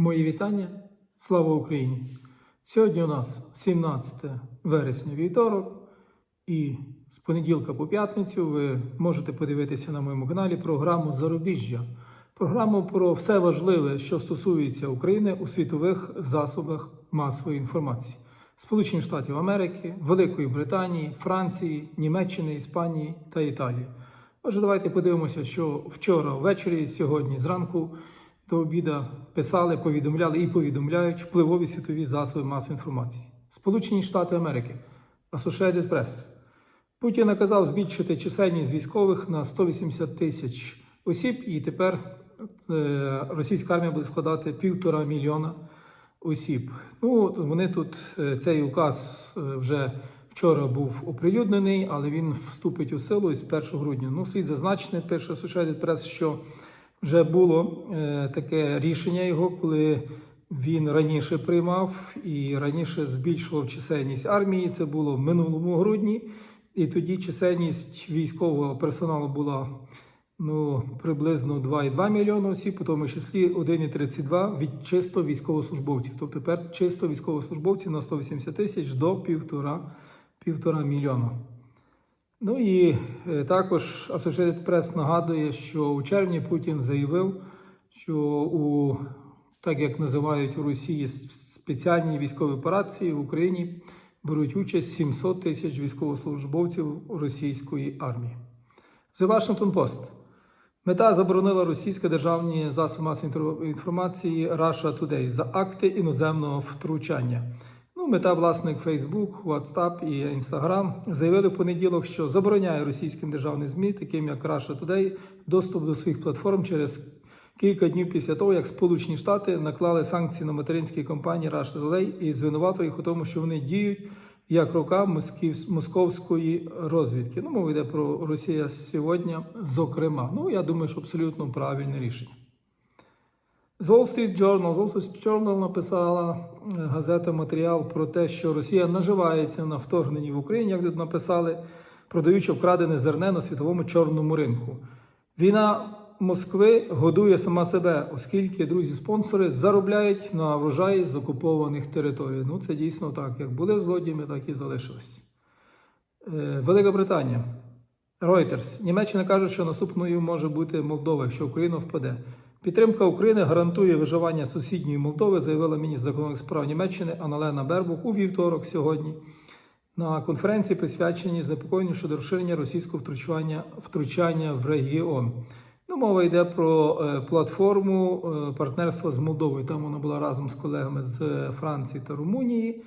Мої вітання. Слава Україні! Сьогодні у нас 17 вересня вівторок, і з понеділка по п'ятницю ви можете подивитися на моєму каналі програму Зарубіжжя. Програму про все важливе, що стосується України у світових засобах масової інформації. Сполучених Штатів Америки, Великої Британії, Франції, Німеччини, Іспанії та Італії. Отже, давайте подивимося, що вчора ввечері, сьогодні зранку до обіда писали, повідомляли і повідомляють впливові світові засоби масової інформації. Сполучені Штати Америки, Associated Press. Путін наказав збільшити чисельність військових на 180 тисяч осіб, і тепер е, російська армія буде складати півтора мільйона осіб. Ну, вони тут е, цей указ е, вже вчора був оприлюднений, але він вступить у силу із 1 грудня. Ну, слід зазначити, пише Associated Press, що вже було е, таке рішення його, коли він раніше приймав і раніше збільшував чисельність армії. Це було в минулому грудні, і тоді чисельність військового персоналу була ну, приблизно 2,2 мільйони осіб, у тому числі 1,32 від чисто військовослужбовців. Тобто тепер чисто військовослужбовців на 180 тисяч до півтора, півтора мільйона. Ну і е, також Associated Press нагадує, що у червні Путін заявив, що у так як називають у Росії спеціальні військові операції в Україні беруть участь 700 тисяч військовослужбовців російської армії. The Washington Post. Мета заборонила російські державні засоби масової інформації Russia Today за акти іноземного втручання. Мета власник Facebook, WhatsApp і Instagram заявили в понеділок, що забороняє російським державним ЗМІ, таким як Russia Today, доступ до своїх платформ через кілька днів після того, як Сполучені Штати наклали санкції на материнські компанії Russia Today і звинуватили їх у тому, що вони діють як рука москів- московської розвідки. Ну, мова йде про Росія сьогодні, зокрема. Ну, я думаю, що абсолютно правильне рішення. З Wall Street Journal, Wall Street Journal написала е, газета матеріал про те, що Росія наживається на вторгненні в Україні, як тут написали, продаючи вкрадене зерне на світовому чорному ринку. Війна Москви годує сама себе, оскільки друзі-спонсори заробляють на врожаї з окупованих територій. Ну, це дійсно так. Як були злодіями, так і залишилось. Е, Велика Британія. Reuters. Німеччина каже, що наступною може бути Молдова, якщо Україна впаде. Підтримка України гарантує виживання сусідньої Молдови, заявила міністр закордонних справ Німеччини Аналена Бербук у вівторок сьогодні на конференції, присвяченій занепокоєнню щодо розширення російського втручання, втручання в регіон. Ну, мова йде про е, платформу е, партнерства з Молдовою. Там вона була разом з колегами з е, Франції та Румунії.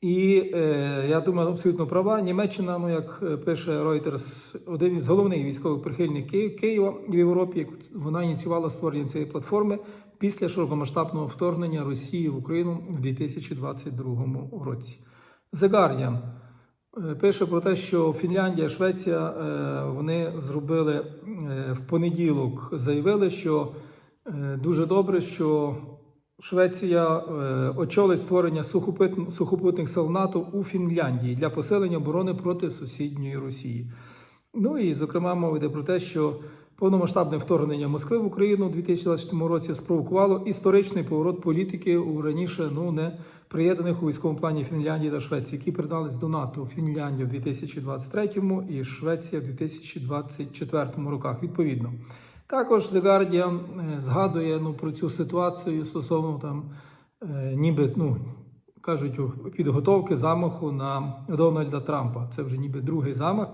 І е, я думаю, абсолютно права. Німеччина, ну як е, пише Reuters, один із головних військових прихильників Києва в Європі. Вона ініціювала створення цієї платформи після широкомасштабного вторгнення Росії в Україну в 2022 році. The Guardian е, пише про те, що Фінляндія, Швеція е, вони зробили е, в понеділок, заявили, що е, дуже добре, що Швеція е, очолить створення сухопутних сил НАТО у Фінляндії для посилення оборони проти сусідньої Росії. Ну і зокрема мова йде про те, що повномасштабне вторгнення Москви в Україну у 2024 році спровокувало історичний поворот політики у раніше ну не приєднаних у військовому плані Фінляндії та Швеції, які передались до НАТО Фінляндія в 2023 і Швеція в 2024 роках. Відповідно. Також The Guardian е, згадує ну, про цю ситуацію стосовно там, е, ніби ну, кажуть, підготовки замаху на Дональда Трампа. Це вже ніби другий замах.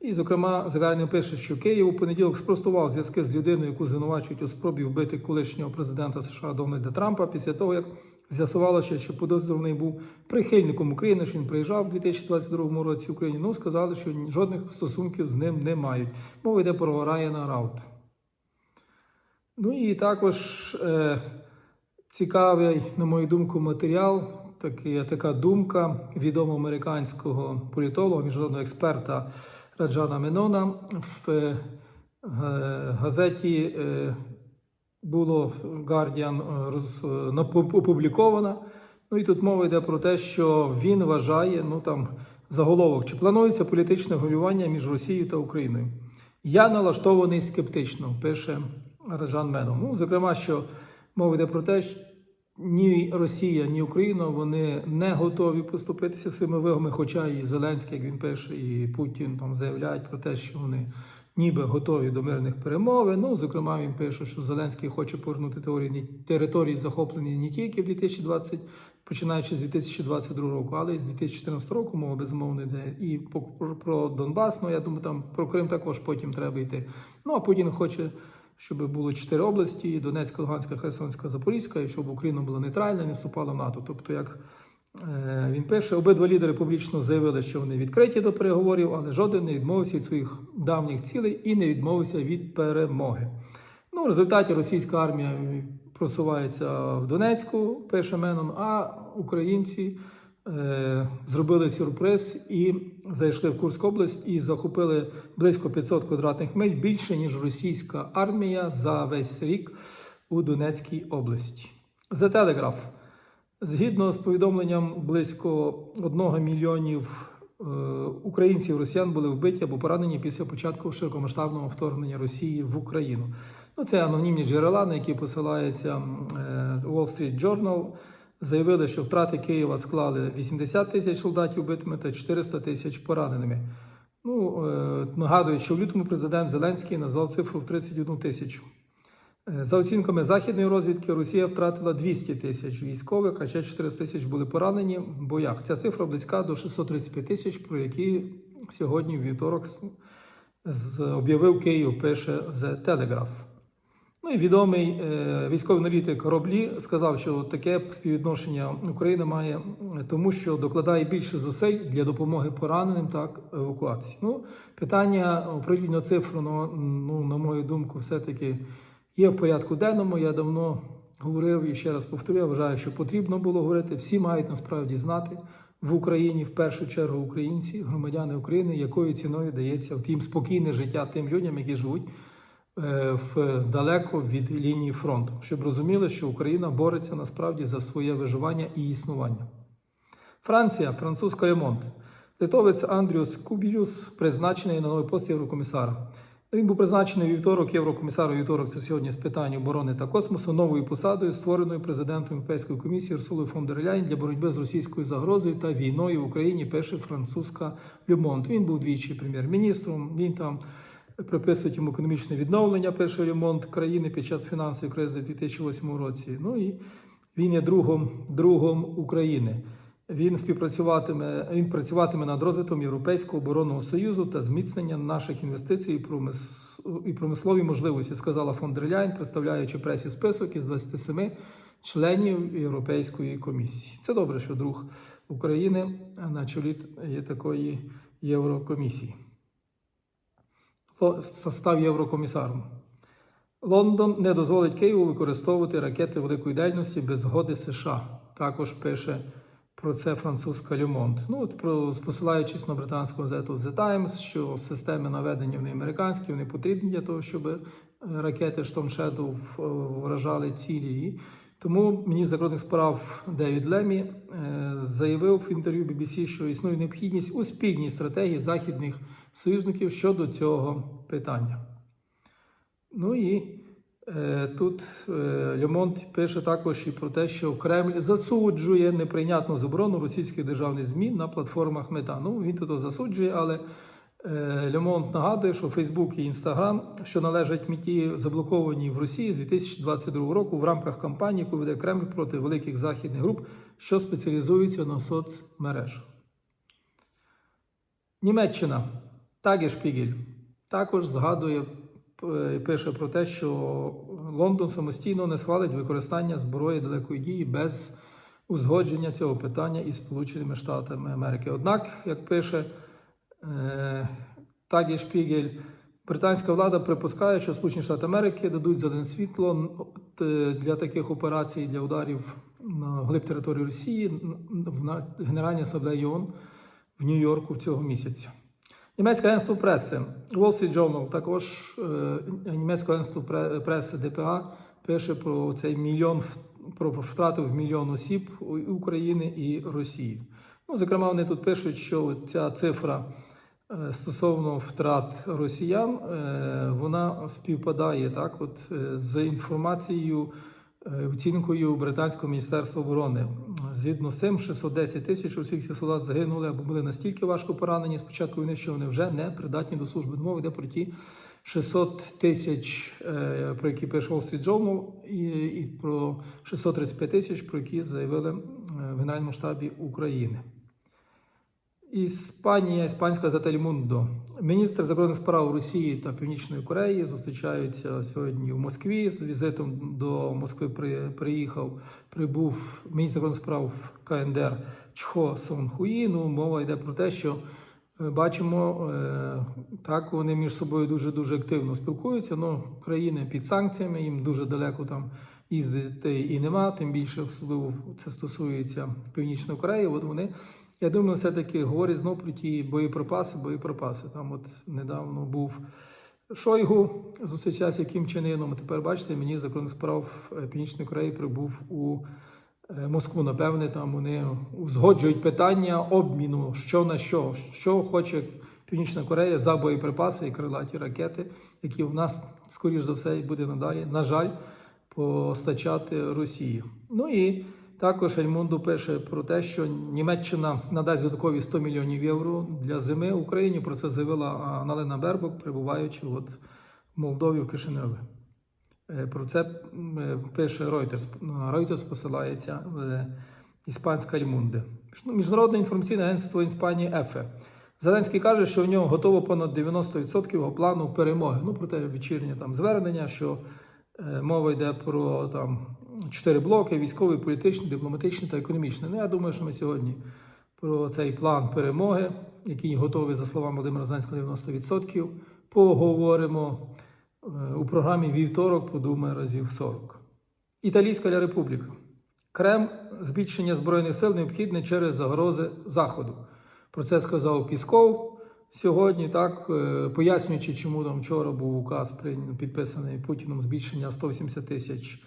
І, зокрема, The Guardian пише, що Київ у понеділок спростував зв'язки з людиною, яку звинувачують у спробі вбити колишнього президента США Дональда Трампа після того, як з'ясувалося, що підозрюваний був прихильником України, що він приїжджав у 2022 році в Україні. Ну, сказали, що жодних стосунків з ним не мають. Мова йде про Райана Раута. Ну і також е, цікавий, на мою думку, матеріал, такі, така думка відомого американського політолога, міжнародного експерта Раджана Менона в е, газеті е, було Guardian е, роз, е, опубліковано. Ну і тут мова йде про те, що він вважає, ну там заголовок, чи планується політичне голювання між Росією та Україною. Я налаштований скептично, пише Раджан Менов. Ну, зокрема, що мова йде про те, ні Росія, ні Україна вони не готові поступитися цими вимогами, хоча і Зеленський, як він пише, і Путін там заявляють про те, що вони ніби готові до мирних перемовин. Ну, зокрема, він пише, що Зеленський хоче повернути теорії території, захоплені не тільки в 2020, починаючи з 2022 року, але й з 2014 року мова безумовно йде. І про Донбас, ну я думаю, там про Крим також потім треба йти. Ну а Путін хоче. Щоб було чотири області: Донецька, Луганська, Херсонська, Запорізька, і щоб Україна була нейтральна, не вступала в НАТО. Тобто, як е, він пише, обидва лідери публічно заявили, що вони відкриті до переговорів, але жоден не відмовився від своїх давніх цілей і не відмовився від перемоги. Ну, в результаті російська армія просувається в Донецьку, пише Менон, а українці зробили сюрприз і зайшли в Курську область і захопили близько 500 квадратних миль більше, ніж російська армія за весь рік у Донецькій області. За телеграф. Згідно з повідомленням, близько 1 мільйонів е, українців росіян були вбиті або поранені після початку широкомасштабного вторгнення Росії в Україну. Ну, це анонімні джерела, на які посилається е, Wall Street Journal. Заявили, що втрати Києва склали 80 тисяч солдатів вбитими та 400 тисяч пораненими. Ну, е, нагадую, що в лютому президент Зеленський назвав цифру в 31 тисячу. Е, За оцінками західної розвідки, Росія втратила 200 тисяч військових, а ще 400 тисяч були поранені в боях. Ця цифра близька до 635 тисяч, про які сьогодні вівторок з- об'явив Київ, пише The Telegraph. Ну і відомий е, військовий аналітик Роблі сказав, що таке співвідношення Україна має, тому що докладає більше зусиль для допомоги пораненим та евакуації. Ну, питання оприлюднення цифру, ну, ну, на мою думку, все-таки є в порядку денному. Я давно говорив і ще раз повторю, я вважаю, що потрібно було говорити. Всі мають насправді знати в Україні, в першу чергу, українці, громадяни України, якою ціною дається втім спокійне життя тим людям, які живуть е, в далеко від лінії фронту, щоб розуміли, що Україна бореться насправді за своє виживання і існування. Франція, французька ремонт. Литовець Андріус Кубілюс призначений на новий пост Єврокомісара. Він був призначений вівторок єврокомісаром вівторок. Це сьогодні з питань оборони та космосу новою посадою, створеною президентом Європейської комісії Урсулою фон дер Ляйн для боротьби з російською загрозою та війною в Україні. Пише французька Люмонт. Він був двічі прем'єр-міністром. Він там приписують йому економічне відновлення. Пише ремонт країни під час фінансової кризи у 2008 році. Ну і він є другом, другом України. Він співпрацюватиме, він працюватиме над розвитком Європейського оборонного союзу та зміцненням наших інвестицій і, і промислові можливості, сказала фон дер Ляйн, представляючи пресі список із 27 членів Європейської комісії. Це добре, що друг України на чолі є такої Єврокомісії. Став єврокомісаром. Лондон не дозволить Києву використовувати ракети великої дальності без згоди США. Також пише про це французька Люмонт. Ну, от про посилаючись на британську газету The Times, що системи наведення вони американські, вони потрібні для того, щоб е, ракети в- вражали цілі. Тому міністр закордонних справ Девід Лемі е, заявив в інтерв'ю BBC, що існує необхідність у спільній стратегії західних союзників щодо цього питання. Ну і е, тут е, пише також і про те, що Кремль засуджує неприйнятну заборону російських державних ЗМІ на платформах Мета. Ну, він тут засуджує, але Лемонт нагадує, що Фейсбук і Інстаграм, що належать меті, заблоковані в Росії з 2022 року в рамках кампанії, яку веде Кремль проти великих західних груп, що спеціалізуються на соцмережах. Німеччина Тагешпігель також згадує, е, пише про те, що Лондон самостійно не схвалить використання зброї далекої дії без узгодження цього питання із Сполученими Штатами Америки. Однак, як пише е, Тагешпігель, британська влада припускає, що Сполучені Штати Америки дадуть зелене світло е, для таких операцій, для ударів на глиб території Росії в Генеральній асамблеї ООН в Нью-Йорку цього місяця. Німецьке агентство преси Wall Street Journal, також е, німецьке агентство преси ДПА пише про цей мільйон про втрату в мільйон осіб України і Росії. Ну, зокрема, вони тут пишуть, що ця цифра е, стосовно втрат росіян, е, вона співпадає так, от, е, з інформацією е, оцінкою британського міністерства оборони. Згідно з цим, 610 тисяч російських солдат загинули або були настільки важко поранені з початку війни, що вони вже не придатні до служби. Мова йде про ті 600 тисяч, е, про які Wall Street Journal, і, і про 635 тисяч, про які заявили е, в Генеральному штабі України. Іспанія, іспанська за Тельмундо. Міністр закордонних справ Росії та Північної Кореї зустрічаються сьогодні в Москві. З візитом до Москви приїхав, прибув міністр закордонних справ КНДР Чхо Сон Хуї. Ну, мова йде про те, що е, бачимо, е, так вони між собою дуже дуже активно спілкуються. Ну, країни під санкціями, їм дуже далеко там їздити і нема. Тим більше особливо це стосується Північної Кореї. От вони. Я думаю, все-таки говорять знов про ті боєприпаси, боєприпаси. Там от недавно був Шойгу, зустрічався Кім Чен Тепер бачите, мені закордонних справ е, Північної Кореї прибув у е, Москву. Напевне, там вони узгоджують питання обміну, що на що, що хоче Північна Корея за боєприпаси і крилаті ракети, які в нас, скоріш за все, буде надалі, на жаль, постачати Росії. Ну і також Ельмунду пише про те, що Німеччина надасть додаткові 100 мільйонів євро для зими Україні. Про це заявила Налина Бербок, перебуваючи от в Молдові в Кишиневі. Е, Про це е, пише Reuters. Reuters посилається е, іспанська Ельмунде. Ну, Міжнародне інформаційне агентство Іспанії ЕФЕ. Зеленський каже, що в нього готово понад 90% його плану перемоги. Ну, про те вечірнє там звернення, що мова йде про там чотири блоки: військовий, політичний, дипломатичний та економічний. Ну, я думаю, що ми сьогодні про цей план перемоги, який готовий, за словами Володимира Зеленського, 90%, поговоримо е, у програмі Вівторок, подумай разів 40. Італійська Ля Републіка. Крем збільшення збройних сил необхідне через загрози Заходу. Про це сказав Пісков сьогодні, так е, пояснюючи, чому там вчора був указ підписаний Путіном збільшення 180 тисяч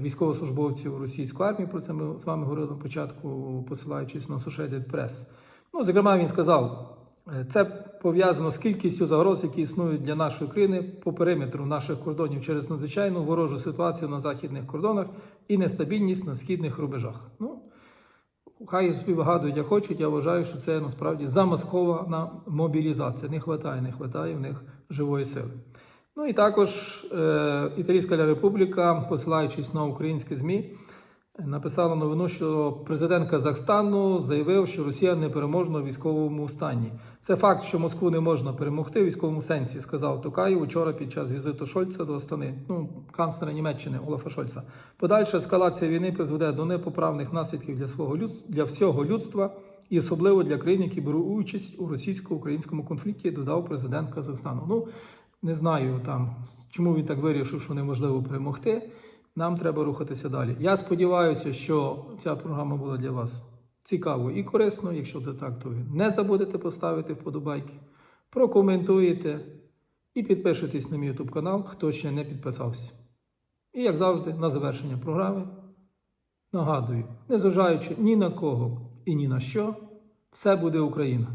військовослужбовців російської армії. Про це ми з вами говорили на початку, посилаючись на Associated Press. Ну, зокрема, він сказав, е, це пов'язано з кількістю загроз, які існують для нашої країни по периметру наших кордонів через надзвичайну ворожу ситуацію на західних кордонах і нестабільність на східних рубежах. Ну, Хай собі вигадують, як хочуть. Я вважаю, що це насправді замаскована мобілізація. Не вистачає, не вистачає в них живої сили. Ну і також е, Італійська Ля Републіка, посилаючись на українські ЗМІ, написала новину, що президент Казахстану заявив, що Росія непереможна у військовому стані. Це факт, що Москву не можна перемогти в військовому сенсі, сказав Токаєв вчора під час візиту Шольца до Астани, ну канцлера Німеччини Олафа Шольца. Подальша ескалація війни призведе до непоправних наслідків для свого людс- для всього людства і особливо для країн, які беруть участь у російсько-українському конфлікті, додав президент Казахстану. Ну не знаю там, чому він так вирішив, що неможливо перемогти. Нам треба рухатися далі. Я сподіваюся, що ця програма була для вас цікавою і корисною. Якщо це так, то не забудете поставити вподобайки, прокоментуєте і підпишитесь на мій YouTube канал, хто ще не підписався. І як завжди, на завершення програми нагадую, незважаючи ні на кого і ні на що, все буде Україна.